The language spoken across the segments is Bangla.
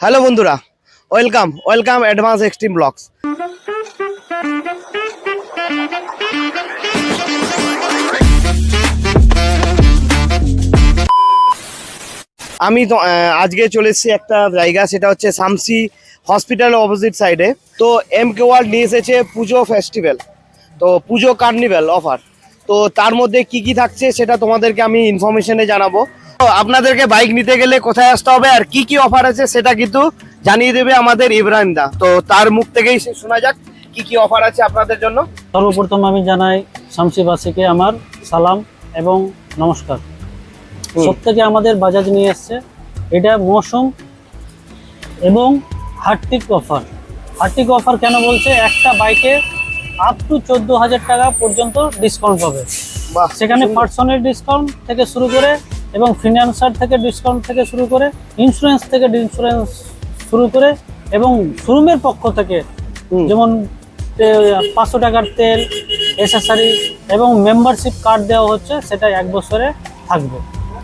হ্যালো বন্ধুরা, welcome welcome advance extreme blogs. আমি তো আজকে চলে এসেছি একটা জায়গা, সেটা হচ্ছে সামসি হসপিটাল অপোজিট সাইডে তো এম কে ওয়ার্ল্ড নিয়ে এসেছে পুজো ফেস্টিভ্যাল তো পুজো কার্নিভ্যাল অফার তো তার মধ্যে কি কি থাকছে সেটা তোমাদেরকে আমি ইনফরমেশনে জানাব। আপনাদেরকে বাইক নিতে গেলে কোথায় আসতে হবে আর কি কি অফার আছে সেটা কিন্তু জানিয়ে দেবে আমাদের ইব্রাহিম দা। তো তার মুখ থেকেই সে- শোনা যাক কি কি অফার আছে আপনাদের জন্য। সর্বপ্রথম আমি জানাই শামসিবাসীকে আমার সালাম এবং নমস্কার। সব থেকে আমাদের বাজাজ নিয়ে এসছে। এটা মৌসুম এবং হার্টিক অফার হার্টিক অফার কেন বলছে? একটা বাইকে আপ টু চোদ্দ হাজার টাকা পর্যন্ত ডিসকাউন্ট পাবে। সেখানে পার্সোনাল ডিসকাউন্ট থেকে শুরু করে এবং ফিনান্সার থেকে ডিসকাউন্ট থেকে শুরু করে ইন্স্যুরেন্স থেকে ইন্স্যুরেন্স শুরু করে এবং শোরুমের পক্ষ থেকে। যেমন পাঁচশো টাকার তেল এসেসারি এবং মেম্বারশিপ কার্ড দেওয়া হচ্ছে সেটা এক বছরে থাকবে।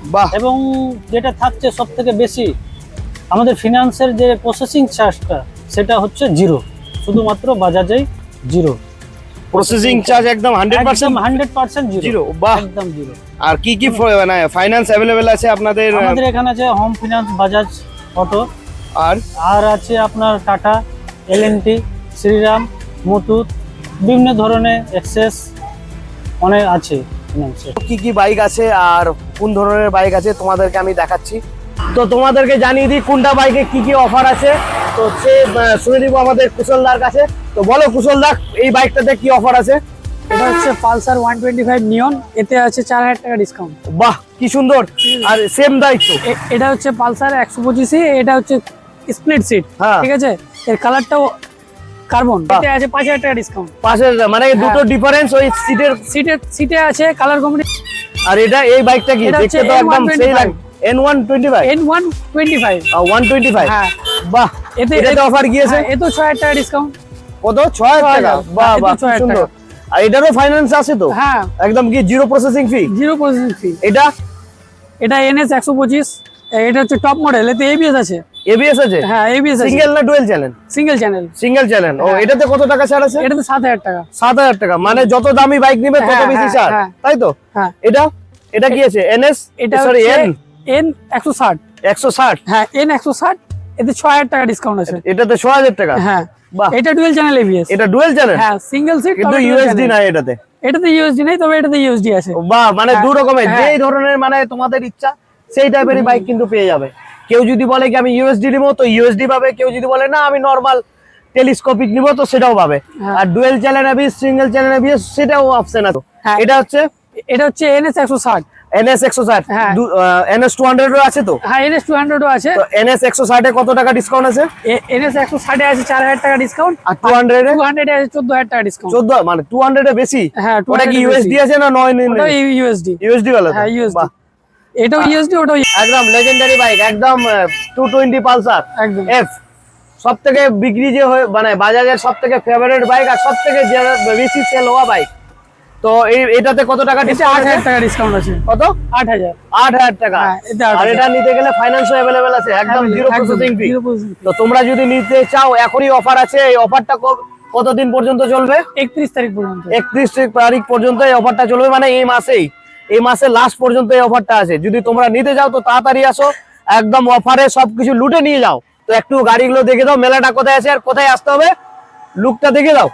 বাহ! এবং যেটা থাকছে সব থেকে বেশি আমাদের ফিনান্সের যে প্রসেসিং চার্জটা সেটা হচ্ছে জিরো শুধুমাত্র বাজাজেই জিরো প্রসেসিং চার্জ একদম হান্ড্রেড একদম percent hundred percent zero zero বাহ। একদম জিরো আর কি কি মানে ফাইন্যান্স অ্যাভেলেবেল আছে আপনাদের আমাদের এখানে আছে হোম ফিনান্স বাজাজ অটো আর? আর আছে আপনার টাটা এলএনটি শ্রীরাম মুথুট বিভিন্ন ধরনের অ্যাক্সেস অনেক আছে ফিনান্সের কি কি বাইক আছে আর কোন ধরনের বাইক আছে তোমাদেরকে আমি দেখাচ্ছি? তো তোমাদেরকে জানিয়ে দিই কোনটা বাইকে কি কি অফার আছে। তো সে শুনে দিব আমাদের কুশলদার কাছে। তো বলো কুশলদা এই বাইকটাতে কি অফার আছে? এটা হচ্ছে Pulsar one twenty five neon এতে আছে চার হাজার টাকা ডিসকাউন্ট বাহ কি সুন্দর। আর সেম দায়িত্ব এটা হচ্ছে পালসার একশো পঁচিশে এটা হচ্ছে স্প্লিট সিট হ্যাঁ। ঠিক আছে? এর কালারটাও কার্বন। এতে আছে পাঁচ হাজার টাকা ডিসকাউন্ট পাশের মানে দুটো ডিফারেন্স ওই সিটের সিটে সিটে আছে কালার কোম্পানি আর এটা এই বাইকটা কি? দেখতে তো একদম সেই লাগে N one twenty five N one twenty five one twenty five হ্যাঁ। বাহ এতে এটাতে অফার গিয়েছে হ্যাঁ, ছয় হাজার টাকা ডিসকাউন্ট কত? ছয় হাজার টাকা? বাহ হ্যাঁ, বাহ এতে 6,000 কি সুন্দর। আর এটারও ফাইন্যান্স আছে তো? হ্যাঁ। একদম কি zero processing fee zero processing fee এটা? এটা এনএস একশো পঁচিশ। এটা হচ্ছে টপ মডেল এতে এবিএস আছে। এবিএস আছে? হ্যাঁ এবিএস আছে। সিঙ্গেল না dual channel single channel single channel ও। এটাতে কত টাকা ছাড় আছে? এটাতে সাত হাজার টাকা। সাত হাজার টাকা। মানে যত দামি বাইক নিবে তত বেশি ছাড়। তাই তো? হ্যাঁ। এটা? এটা কি আছে? এনএস এটা সরি এন এন একশো ষাট। একশো ষাট? হ্যাঁ এন একশো ষাট এতে ছয় হাজার টাকা ডিসকাউন্ট আছে। এটাতে ছ হাজার টাকা? হ্যাঁ। এটা ডুয়েল চ্যানেল এবিএস এটা ডুয়েল চ্যানেল হ্যাঁ সিঙ্গেল সিট কিন্তু ইউএসডি নাই এটাতে। এটাতে ইউএসডি নেই তবে এটাতে ইউএসডি আছে। বাহ মানে হ্যাঁ, দু রকমের। হ্যাঁ। যেই ধরনের মানে তোমাদের ইচ্ছা সেই টাইপেরই বাইক কিন্তু পেয়ে যাবে। কেউ যদি বলে কি আমি ইউএসডি নিবো তো ইউএসডি পাবে। কেউ যদি বলে না আমি নর্মাল টেলিস্কোপিক নিবো তো সেটাও পাবে। হ্যাঁ। আর dual channel ABS single channel ABS সেটাও অপশন আছে। এটা হচ্ছে এটা হচ্ছে এনএস একশো ষাট। এনএস একশো ষাট হ্যাঁ। এনএস টু হান্ড্রেডও আছে তো? হ্যাঁ এনএস টু হান্ড্রেডও আছে। তো এনএস একশো ষাটে কত টাকা ডিসকাউন্ট আছে? এনএস একশো ষাটে আছে চার হাজার টাকা ডিসকাউন্ট আর টু হান্ড্রেডে টু হান্ড্রেডে আছে চোদ্দ হাজার টাকা ডিসকাউন্ট চোদ্দ মানে টু হান্ড্রেডে বেশি? হ্যাঁ ওটা কি ইউএসডি আছে না নয় ওটাও ইউএসডি ইউএসডি বলে হ্যাঁ ইউএসডি এটাও ইউএসডি ওটাও একদম লেজেন্ডারি বাইক একদম টু টোয়েন্টি পালসার একদম। এফ সব থেকে বিক্রি যে হয়ে মানে বাজাজের সব থেকে ফেভারিট বাইক আর সব থেকে বেশি সেল হওয়া বাইক তো এই এটাতে কত টাকা ডিসকাউন্ট হাজার টাকা ডিসকাউন্ট আছে। কত? আট হাজার। আট হাজার টাকা। হ্যাঁ, আর এটা নিতে গেলে ফাইন্যান্সও অ্যাভেলেবেল আছে একদম জিরো প্রসেসিং ফি তো তোমরা যদি নিতে চাও এখনই অফার আছে এই অফারটা কতদিন পর্যন্ত চলবে? একত্রিশ তারিখ পর্যন্ত। একত্রিশ তারিখ পর্যন্ত এই অফারটা চলবে মানে এই মাসেই। এই মাসে লাস্ট পর্যন্ত এই অফারটা আছে। যদি তোমরা নিতে যাও তো তাড়াতাড়ি আসো একদম অফারে সবকিছু লুটে নিয়ে যাও। তো একটু গাড়িগুলো দেখে দাও মেলাটা কোথায় আছে আর কোথায় আসতে হবে লুকটা দেখে দাও।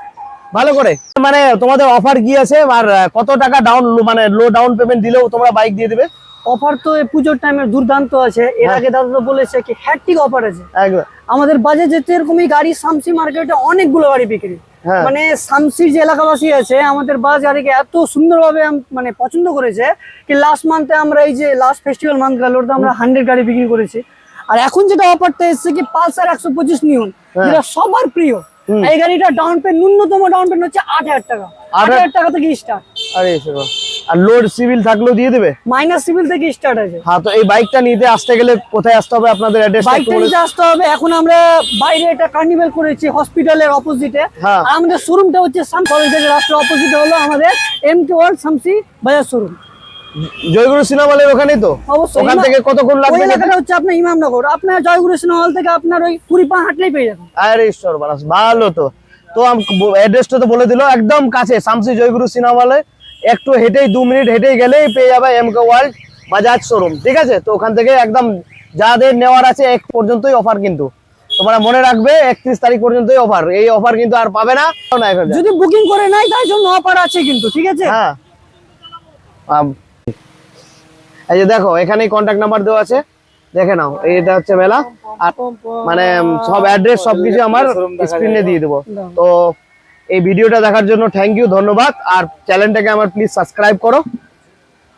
ভালো করে। মানে তোমাদের অফার কি আছে? আর কত টাকা ডাউন মানে লো ডাউন পেমেন্ট দিলেও তোমরা বাইক দিয়ে দেবে? অফার তো এই পুজোর টাইমে দুর্দান্ত আছে। এর হ্যাঁ। আগে দাদা তো বলেছে কি হ্যাট্রিক অফার আছে। একদম। আমাদের বাজারে তো এরকমই গাড়ি সামসি মার্কেটে অনেকগুলো গাড়ি বিক্রি। হ্যাঁ। মানে সামসির যে এলাকাবাসী আছে আমাদের বাজারকে এত সুন্দরভাবে মানে পছন্দ করেছে কি লাস্ট মান্থে আমরা এই যে লাস্ট ফেস্টিভ্যাল মান্থ গেল আমরা হান্ড্রেড গাড়ি বিক্রি করেছি। আর এখন যেটা অফারটা এসছে কি পালসার একশো পঁচিশ নিউন হ্যাঁ। যেটা সবার প্রিয়। এই গাড়িটা ডাউন পে ন্যূনতম ডাউন পেমেন্ট হচ্ছে আট হাজার টাকা। আট হাজার টাকা থেকে স্টার্ট আরে এসে বাবা। আর লোড সিভিল থাকলেও দিয়ে দেবে? মাইনাস সিভিল থেকে স্টার্ট আছে হ্যাঁ তো এই বাইকটা নিতে আসতে গেলে কোথায় আসতে হবে? আপনাদের অ্যাড্রেসটা একটু বাইকটা নিতে আসতে হবে। এখন আমরা বাইরে একটা কার্নিভেল করেছি হসপিটালের অপোজিটে হ্যাঁ। আমাদের শোরুমটা হচ্ছে সাম কলেজের রাস্তার অপোজিটে হলো আমাদের এম কে ওয়ার্ল্ড সামসি বাজার শোরুম জয়গুরু সিনেমা হলের ওখানেই তো? ওখান থেকে কতক্ষণ লাগবে? এলাকাটা হচ্ছে আপনার ইমামনগর। আপনার জয়গুরু সিনেমা হল থেকে আপনার ওই কুড়ি পা হাঁটলেই পেয়ে যাবেন। আরে ঈশ্বর বালাস ভালো তো। তো অ্যাড্রেসটা তো বলে দিল একদম কাছে শামসি জয়গুরু সিনেমা হলে একটু হেঁটেই দু মিনিট হেঁটেই গেলেই পেয়ে যাবে এমকে ওয়ার্ল্ড বাজাজ শোরুম ঠিক আছে? তো ওখান থেকে একদম যাদের নেওয়ার আছে এক পর্যন্তই অফার কিন্তু। তোমরা মনে রাখবে একত্রিশ তারিখ পর্যন্তই অফার এই অফার কিন্তু আর পাবে না যদি বুকিং করে নাই তাই জন্য অফার আছে কিন্তু ঠিক আছে? হ্যাঁ। এই যে দেখো, এখানেই কন্ট্যাক্ট নাম্বার দেওয়া আছে। দেখে নাও এটা হচ্ছে মেলা। আর মানে সব অ্যাড্রেস সবকিছু আমার স্ক্রিনে দিয়ে দেবো। তো এই ভিডিওটা দেখার জন্য থ্যাংক ইউ ধন্যবাদ। আর চ্যানেলটাকে আমার প্লিজ সাবস্ক্রাইব করো।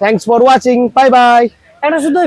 Thanks for watching bye bye এটা শুধু